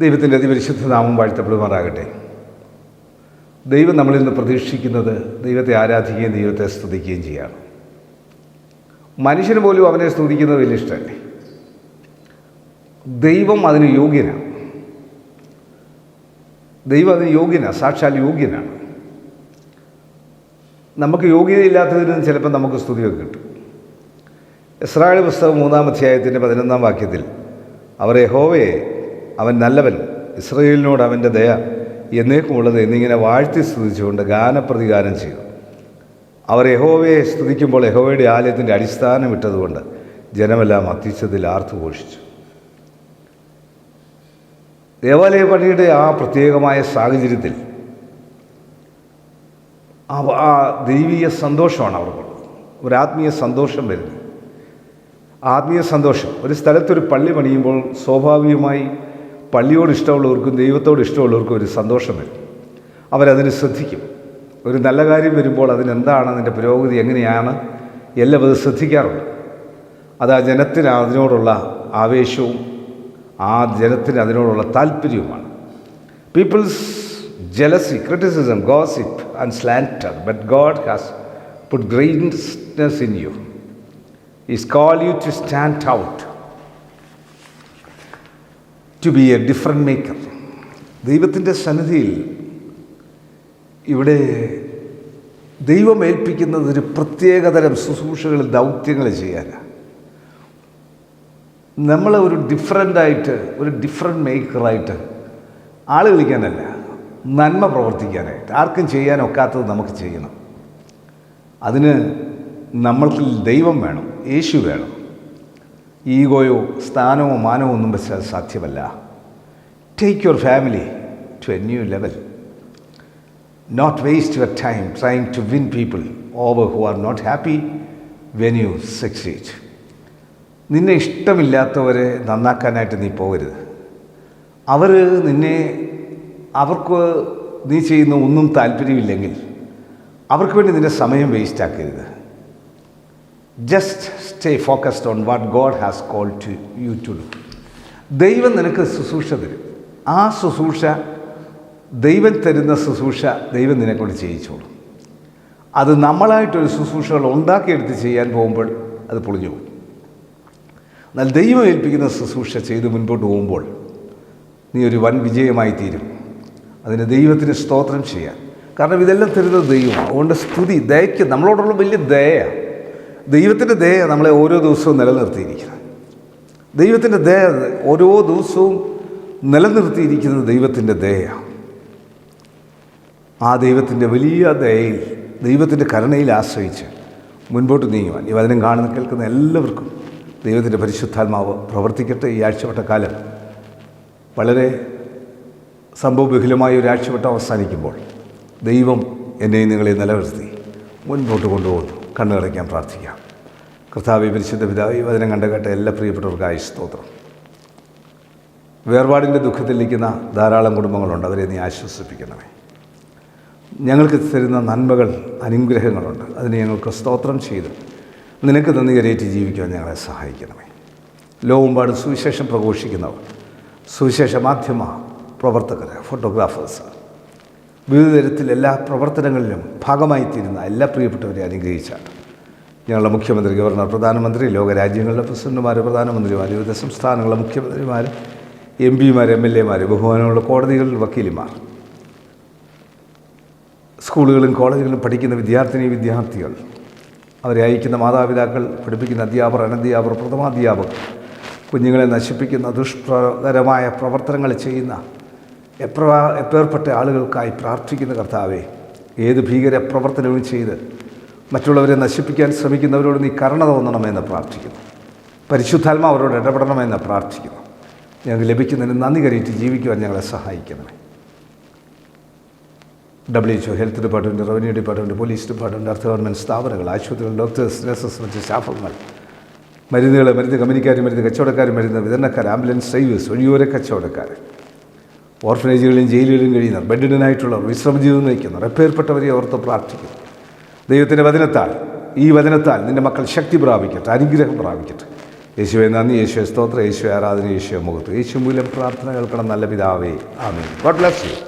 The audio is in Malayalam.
ദൈവത്തിന്റെ അതിപരിശുദ്ധ നാമം വാഴ്ത്തപ്പെടുമാറാകട്ടെ. ദൈവം നമ്മളിൽ നിന്ന് പ്രതീക്ഷിക്കുന്നത് ദൈവത്തെ ആരാധിക്കുകയും ദൈവത്തെ സ്തുതിക്കുകയും ചെയ്യാണ്. മനുഷ്യന് പോലും അവനെ സ്തുതിക്കുന്നത് വലിയ ഇഷ്ടമല്ലേ? ദൈവം അതിന് യോഗ്യനാണ്. ദൈവം അതിന് യോഗ്യനാണ് സാക്ഷാൽ യോഗ്യനാണ്. നമുക്ക് യോഗ്യതയില്ലാത്തതിനും ചിലപ്പോൾ നമുക്ക് സ്തുതിയൊക്കെ കിട്ടും. ഇസ്രായേൽ പുസ്തകം മൂന്നാം അധ്യായത്തിന്റെ പതിനൊന്നാം വാക്യത്തിൽ അവർ യഹോവയെ അവൻ നല്ലവൻ. ഇസ്രയേലിനോട് അവന്റെ ദയ എന്നേക്കുമുള്ളത് എന്നിങ്ങനെ വാഴ്ത്തി സ്തുതിച്ചുകൊണ്ട് ഗാനപ്രതിഗാനം ചെയ്തു. അവർ യഹോവയെ സ്തുതിക്കുമ്പോൾ യഹോവയുടെ ആലയത്തിന്റെ അടിസ്ഥാനം ഇട്ടതുകൊണ്ട് ജനമെല്ലാം അത്യുച്ചത്തിൽ ആർത്തുഘോഷിച്ചു. ദേവാലയ പണിയുടെ ആ പ്രത്യേകമായ സാഹചര്യത്തിൽ ആ ദൈവീയ സന്തോഷമാണ് അവർക്കുള്ളത് ഒരു ആത്മീയ സന്തോഷം വരുന്നത് ആത്മീയ സന്തോഷം. ഒരു സ്ഥലത്തൊരു പള്ളി പണിയുമ്പോൾ സ്വാഭാവികമായി പള്ളിയോട് ഇഷ്ടമുള്ളവർക്കും ദൈവത്തോട് ഇഷ്ടമുള്ളവർക്കും ഒരു സന്തോഷം വരും അവരതിന് ശ്രദ്ധിക്കും. ഒരു നല്ല കാര്യം വരുമ്പോൾ അതിനെന്താണ് അതിന്റെ പുരോഗതി എങ്ങനെയാണ് എല്ലാം അത് ശ്രദ്ധിക്കാറുണ്ട്. അത് ആ ജനത്തിന് അതിനോടുള്ള ആവേശവും ആ ജനത്തിന് അതിനോടുള്ള താല്പര്യവുമാണ്. People's jealousy criticism gossip and slander but God has put greatness in you is call you to stand out, to be a different maker ദൈവത്തിന്റെ സന്നിധിയിൽ ഇവിടെ ദൈവം ഏൽപ്പിക്കുന്നത് ഒരു പ്രത്യേകതരം ശുശ്രൂഷകൾ ദൗത്യങ്ങൾ ചെയ്യാനാണ്. നമ്മൾ ഒരു ഡിഫറന്റായിട്ട് ഒരു ഡിഫറെന്റ് മേക്കറായിട്ട് ആൾ കളിക്കാനല്ല നന്മ പ്രവർത്തിക്കാനായിട്ട് ആർക്കും ചെയ്യാനൊക്കാത്തത് നമുക്ക് ചെയ്യണം. അതിന് നമ്മൾക്ക് ദൈവം വേണം യേശു വേണം. ഈഗോയോ സ്ഥാനമോ മാനമോ ഒന്നും വെച്ചാൽ സാധ്യമല്ല. Take your family to a new level not waste your time trying to win people over who are not happy when you succeed നിന്നെ ഇഷ്ടമില്ലാത്തവരെ നന്നാക്കാനായിട്ട് നീ പോകരുത്. അവർ നിന്നെ അവർക്ക് നീ ചെയ്യുന്ന ഒന്നും താല്പര്യമില്ലെങ്കിൽ അവർക്ക് വേണ്ടി നിന്റെ സമയം വേസ്റ്റ് ആക്കരുത്. Just stay focused on what God has call to you to do ദൈവം നിനക്ക് ശുശ്രൂഷ തരും. ആ ശുശ്രൂഷ ദൈവം തരുന്ന ശുശ്രൂഷ ദൈവം നിന്നെക്കൊണ്ട് ചെയ്യിച്ചോളും. അത് നമ്മളായിട്ടൊരു ശുശ്രൂഷകൾ ഉണ്ടാക്കിയെടുത്ത് ചെയ്യാൻ പോകുമ്പോൾ അത് പൊളിഞ്ഞു പോകും. എന്നാൽ ദൈവം ഏൽപ്പിക്കുന്ന ശുശ്രൂഷ ചെയ്ത് മുൻപോട്ട് പോകുമ്പോൾ നീ ഒരു വൻ വിജയമായി തീരും. അതിന് ദൈവത്തിന് സ്തോത്രം ചെയ്യാൻ. കാരണം ഇതെല്ലാം തരുന്നത് ദൈവമാണ്. അതുകൊണ്ട് സ്തുതി ദയയ്ക്ക് നമ്മളോടുള്ള വലിയ ദയയാണ്. ദൈവത്തിന്റെ ദയ നമ്മളെ ഓരോ ദിവസവും നിലനിർത്തിയിരിക്കുന്നത് ദൈവത്തിന്റെ ദയ ഓരോ ദിവസവും നിലനിർത്തിയിരിക്കുന്നത് ദൈവത്തിന്റെ ദയയാണ്. ആ ദൈവത്തിന്റെ വലിയ ദയയിൽ ദൈവത്തിന്റെ കരുണയിൽ ആശ്രയിച്ച് മുൻപോട്ട് നീങ്ങുവാൻ. ഈ വചനം കാണുന്ന കേൾക്കുന്ന എല്ലാവർക്കും ദൈവത്തിന്റെ പരിശുദ്ധാത്മാവ് പ്രവർത്തിക്കട്ടെ ഈ ആഴ്ചവട്ട കാലം. വളരെ സംഭവബഹുലമായ ഒരു ആഴ്ചവട്ടം അവസാനിക്കുമ്പോൾ ദൈവം എന്നെയും നിങ്ങളെ നിലനിർത്തി മുൻപോട്ട് കൊണ്ടുപോകുന്നു. കണ്ണുകടയ്ക്കാൻ പ്രാർത്ഥിക്കാം. കർത്താവ് പരിശുദ്ധ പിതാവ് വചനം കണ്ട കേട്ട എല്ലാ പ്രിയപ്പെട്ടവർക്കായി സ്തോത്രം. വേർപാടിന്റെ ദുഃഖത്തിലിരിക്കുന്ന ധാരാളം കുടുംബങ്ങളുണ്ട്. അവരെ നീ ആശ്വസിപ്പിക്കണമേ. ഞങ്ങൾക്ക് തരുന്ന നന്മകൾ അനുഗ്രഹങ്ങളുണ്ട്. അതിനെ ഞങ്ങൾക്ക് സ്തോത്രം ചെയ്ത് നിനക്ക് നന്ദി കരയേറ്റ് ജീവിക്കുവാൻ ഞങ്ങളെ സഹായിക്കണമേ. ലോകമ്പാട് സുവിശേഷം പ്രഘോഷിക്കുന്നവർ സുവിശേഷ മാധ്യമ പ്രവർത്തകർ ഫോട്ടോഗ്രാഫേഴ്സ് വിവിധ തരത്തിൽ എല്ലാ പ്രവർത്തനങ്ങളിലും ഭാഗമായി തീരുന്ന എല്ലാ പ്രിയപ്പെട്ടവരെ അനുഗ്രഹിച്ചാണ്. ഞങ്ങളുടെ മുഖ്യമന്ത്രി ഗവർണർ പ്രധാനമന്ത്രി ലോകരാജ്യങ്ങളുടെ പ്രസിഡന്റുമാർ പ്രധാനമന്ത്രിമാർ വിവിധ സംസ്ഥാനങ്ങളുടെ മുഖ്യമന്ത്രിമാർ എം പിമാർ എം എൽ എമാർ ബഹുമാനമുള്ള കോടതികളിൽ വക്കീലിമാർ. സ്കൂളുകളും കോളേജുകളിലും പഠിക്കുന്ന വിദ്യാർത്ഥിനി വിദ്യാർത്ഥികൾ അവരെ അയക്കുന്ന മാതാപിതാക്കൾ പഠിപ്പിക്കുന്ന അധ്യാപകർ അനധ്യാപകർ പ്രഥമാധ്യാപകർ കുഞ്ഞുങ്ങളെ നശിപ്പിക്കുന്ന ദുഷ്പ്രകരമായ പ്രവർത്തനങ്ങൾ ചെയ്യുന്ന എപ്ര എപ്പേർപ്പെട്ട ആളുകൾക്കായി പ്രാർത്ഥിക്കുന്ന കർത്താവേ ഏത് ഭീകര പ്രവർത്തനവും ചെയ്ത് മറ്റുള്ളവരെ നശിപ്പിക്കാൻ ശ്രമിക്കുന്നവരോട് നീ കരുണ തോന്നണമെന്ന് പ്രാർത്ഥിക്കുന്നു. പരിശുദ്ധാത്മ അവരോട് ഇടപെടണമെന്ന് പ്രാർത്ഥിക്കുന്നു. ഞങ്ങൾക്ക് ലഭിക്കുന്നതിന് നന്ദി കരയിട്ട് ജീവിക്കുവാൻ ഞങ്ങളെ സഹായിക്കണമേ. W H O health department revenue department police department അർദ്ധ ഗവൺമെന്റ് സ്ഥാപനങ്ങൾ ആശുപത്രികൾ ഡോക്ടേഴ്സ് നഴ്സസ് മറ്റ് സ്റ്റാഫുകൾ മരുന്നുകൾ മരുന്ന് കമ്പനിക്കാർ മരുന്ന് കച്ചവടക്കാർ മരുന്ന് വിതരണക്കാർ ആംബുലൻസ് ഡ്രൈവേഴ്സ് വഴിയോര കച്ചവടക്കാർ ഓർഫനേജുകളിലും ജയിലുകളിലും കഴിയുന്നവർ വിശ്രമ വിശ്രമജീവിതം നയിക്കുന്നവർ എപ്പേർപ്പെട്ടവരെ ഓർത്ത് പ്രാർത്ഥിക്കുന്നു ദൈവത്തിന്റെ വചനത്താൽ ഈ വചനത്താൽ നിന്റെ മക്കൾ ശക്തി പ്രാപിക്കട്ടെ അനുഗ്രഹം പ്രാപിക്കട്ടെ. യേശുവെ നന്ദി യേശുവെ സ്തോത്ര യേശുവെ ആരാധന യേശുവെ മുഖത്ത്. യേശു മൂലം പ്രാർത്ഥന കേൾക്കണം നല്ല പിതാവേ. ആമേൻ. God bless you.